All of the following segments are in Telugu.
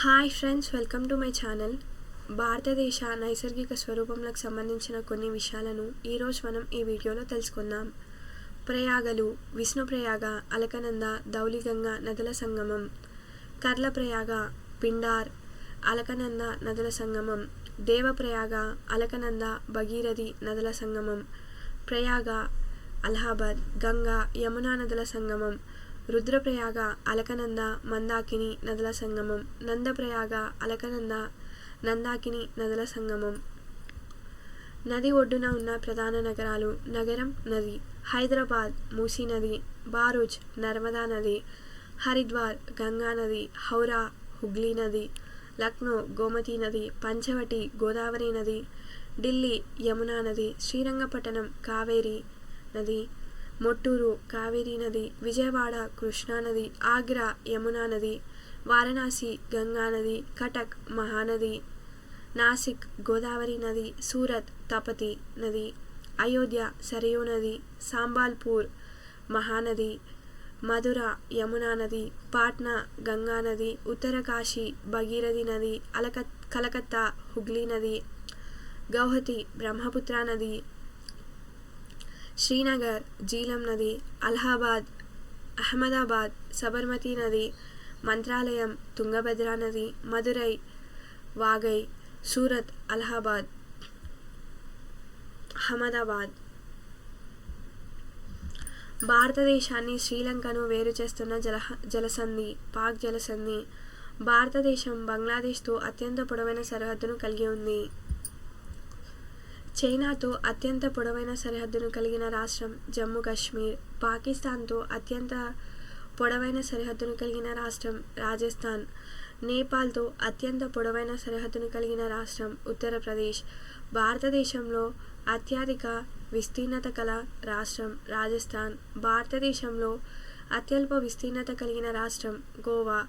Hi friends welcome to my channel భారతదేశ నైసర్గిక స్వరూపంలకు సంబంధించిన కొన్ని విషయాలను ఈరోజు మనం ఈ వీడియోలో తెలుసుకుందాం. ప్రయాగలు విష్ణు ప్రయాగ అలకనంద ధౌలిగంగ నదుల సంగమం కర్ల ప్రయాగ పిండార్ అలకనంద నదుల సంగమం దేవప్రయాగ అలకనంద భగీరథి నదుల సంగమం ప్రయాగ అలహాబాద్ గంగా యమునా నదుల సంగమం రుద్రప్రయాగ అలకనంద మందాకిని నదుల సంగమం. నందప్రయాగ అలకనంద నందాకిని నదుల సంగమం. నది ఒడ్డున ఉన్న ప్రధాన నగరాలు నగరం నది హైదరాబాద్ మూసీ నది బారూచ్ నర్మదా నది హరిద్వార్ గంగా నది హౌరా హుగ్లీ నది లక్నో గోమతి నది పంచవటి గోదావరి నది ఢిల్లీ యమునా నది శ్రీరంగపట్టణం కావేరి నది మొట్టూరు కావేరీ నది విజయవాడ కృష్ణానది ఆగ్రా యమునా నది వారణాసి గంగా నది కటక్ మహానది నాసిక్ గోదావరి నది సూరత్ తపతి నది అయోధ్య సరయూ నది సాంబాల్పూర్ మహానది మధుర యమునా నది పాట్నా గంగా నది ఉత్తరకాశీ భగీరథి నది అలక కలకత్తా హుగ్లీ నది గౌహతి బ్రహ్మపుత్ర నది శ్రీనగర్ జీలం నది అలహాబాద్ అహ్మదాబాద్ సబర్మతి నది మంత్రాలయం తుంగభద్ర నది మదురై వాగై సూరత్ అలహాబాద్ అహ్మదాబాద్. భారతదేశాన్ని శ్రీలంకను వేరు చేస్తున్న జల జలసంధి పాక్ జలసంధి. భారతదేశం బంగ్లాదేశ్తో అత్యంత పొడవైన సరిహద్దును కలిగి ఉంది. చైనాతో అత్యంత పొడవైన సరిహద్దును కలిగిన రాష్ట్రం జమ్మూ కాశ్మీర్. పాకిస్తాన్తో అత్యంత పొడవైన సరిహద్దును కలిగిన రాష్ట్రం రాజస్థాన్. నేపాల్తో అత్యంత పొడవైన సరిహద్దును కలిగిన రాష్ట్రం ఉత్తరప్రదేశ్. భారతదేశంలో అత్యధిక విస్తీర్ణత కల రాష్ట్రం రాజస్థాన్. భారతదేశంలో అత్యల్ప విస్తీర్ణత కలిగిన రాష్ట్రం గోవా.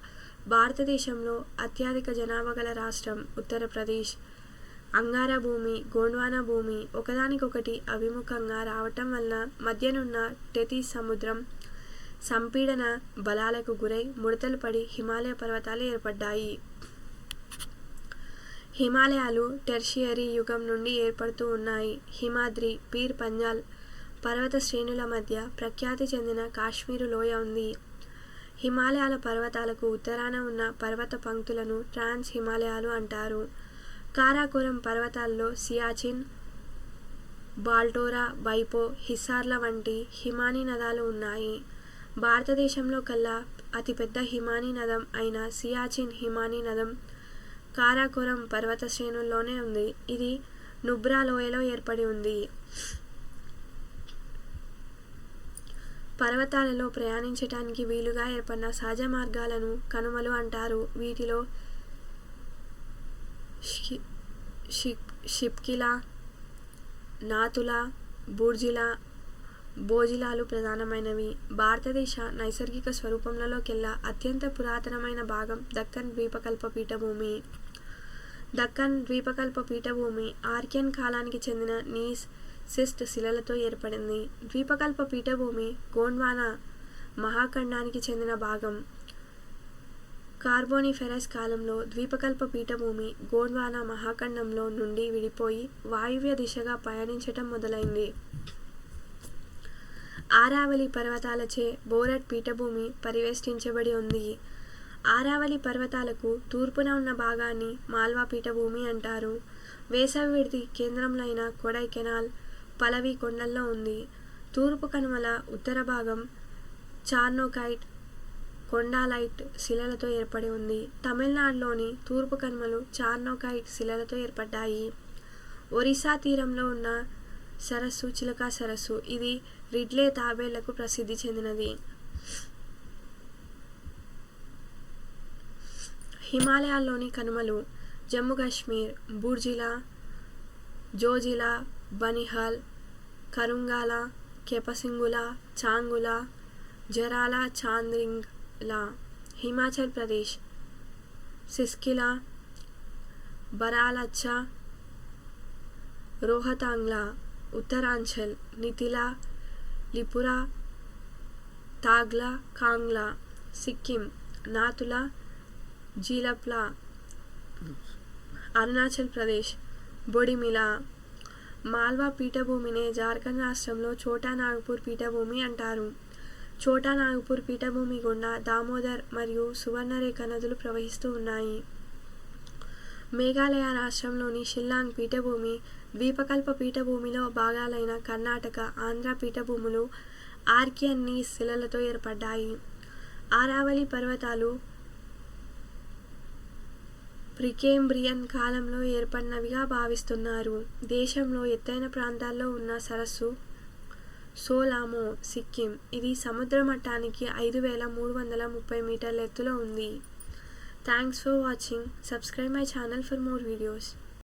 భారతదేశంలో అత్యధిక జనాభా గల రాష్ట్రం ఉత్తరప్రదేశ్. అంగార భూమి గోండ్వానా భూమి ఒకదానికొకటి అభిముఖంగా రావటం వలన మధ్యనున్న టెతీస్ సముద్రం సంపీడన బలాలకు గురై ముడతలు పడి హిమాలయ పర్వతాలు ఏర్పడ్డాయి. హిమాలయాలు టెర్షియరీ యుగం నుండి ఏర్పడుతూ ఉన్నాయి. హిమాద్రి పీర్ పంజాల్ పర్వత శ్రేణుల మధ్య ప్రఖ్యాతి చెందిన కాశ్మీరు లోయ ఉంది. హిమాలయాల పర్వతాలకు ఉత్తరాన ఉన్న పర్వత పంక్తులను ట్రాన్స్ హిమాలయాలు అంటారు. కారాకోరం పర్వతాల్లో సియాచిన్ బాల్టోరా బైపో హిస్సార్ల వంటి హిమానీ నదాలు ఉన్నాయి. భారతదేశంలో కల్లా అతిపెద్ద హిమానీ నదం అయిన సియాచిన్ హిమానీ నదం కారాకోరం పర్వత శ్రేణుల్లోనే ఉంది. ఇది నుబ్రా లోయలో ఏర్పడి ఉంది. పర్వతాలలో ప్రయాణించటానికి వీలుగా ఏర్పడిన సహజ మార్గాలను కనుమలు అంటారు. వీటిలో షిప్కిలా నాతుల బూర్జిలా బోజిలాలు ప్రధానమైనవి. భారతదేశ నైసర్గిక స్వరూపంలోకెల్లా అత్యంత పురాతనమైన భాగం దక్కన్ ద్వీపకల్ప పీఠభూమి. దక్కన్ ద్వీపకల్ప పీఠభూమి ఆర్కియన్ కాలానికి చెందిన నీస్ సిస్ట్ శిలలతో ఏర్పడింది. ద్వీపకల్ప పీఠభూమి గోండ్వానా మహాఖండానికి చెందిన భాగం. కార్బోనిఫెరస్ కాలంలో ద్వీపకల్ప పీఠభూమి గోండ్వానా మహాఖండంలో నుండి విడిపోయి వాయువ్య దిశగా పయనించటం మొదలైంది. ఆరావళి పర్వతాలచే బోరట్ పీఠభూమి పరివేష్టించబడి ఉంది. ఆరావళి పర్వతాలకు తూర్పున ఉన్న భాగాన్ని మాల్వా పీఠభూమి అంటారు. వేసవి విడిది కేంద్రంలైన అయిన కొడై కెనాల్ పలవి కొండల్లో ఉంది. తూర్పు కనుమల ఉత్తర భాగం చార్నోకైట్ కొండాలైట్ శిలలతో ఏర్పడి ఉంది. తమిళనాడులోని తూర్పు కనుమలు చార్నోకైట్ శిలలతో ఏర్పడ్డాయి. ఒరిస్సా తీరంలో ఉన్న సరస్సు చిలకా సరస్సు. ఇది రిడ్లే తాబేళ్ళకు ప్రసిద్ధి చెందినది. హిమాలయాల్లోని కనుమలు జమ్మూ కాశ్మీర్ బూర్జిలా జోజిలా బనిహల్ కరుంగాల కెపసింగుల చాంగుల జరాల చాంద్రింగ్ లా హిమాచల్ ప్రదేశ్. సిస్కిలా బరాలచ్చా రోహతాంగ్లా ఉత్తరాంచల్ నితిలా లిపురా తాగ్లా కాంగ్లా సిక్కిం నాతుల జీలప్లా అరుణాచల్ ప్రదేశ్ బొడిమిలా మాల్వా పీఠభూమినే జార్ఖండ్ రాష్ట్రంలో చోటా నాగపూర్ పీఠభూమి అంటారు. ఛోటా నాగపూర్ పీఠభూమి గుండా దామోదర్ మరియు సువర్ణరేఖ నదులు ప్రవహిస్తూ ఉన్నాయి. మేఘాలయ రాష్ట్రంలోని షిల్లాంగ్ పీఠభూమి ద్వీపకల్ప పీఠభూమిలో భాగాలైన కర్ణాటక ఆంధ్ర పీఠభూములు ఆర్కియన్ని శిలలతో ఏర్పడ్డాయి. ఆరావళి పర్వతాలు ప్రికేంబ్రియన్ కాలంలో ఏర్పడినవిగా భావిస్తున్నారు. దేశంలో ఎత్తైన ప్రాంతాల్లో ఉన్న సరస్సు సోలామో సిక్కిం. ఇది సముద్ర మట్టానికి ఐదు వేల మూడు వందల ముప్పై మీటర్ల ఎత్తులో ఉంది. Thanks for watching subscribe my channel for more videos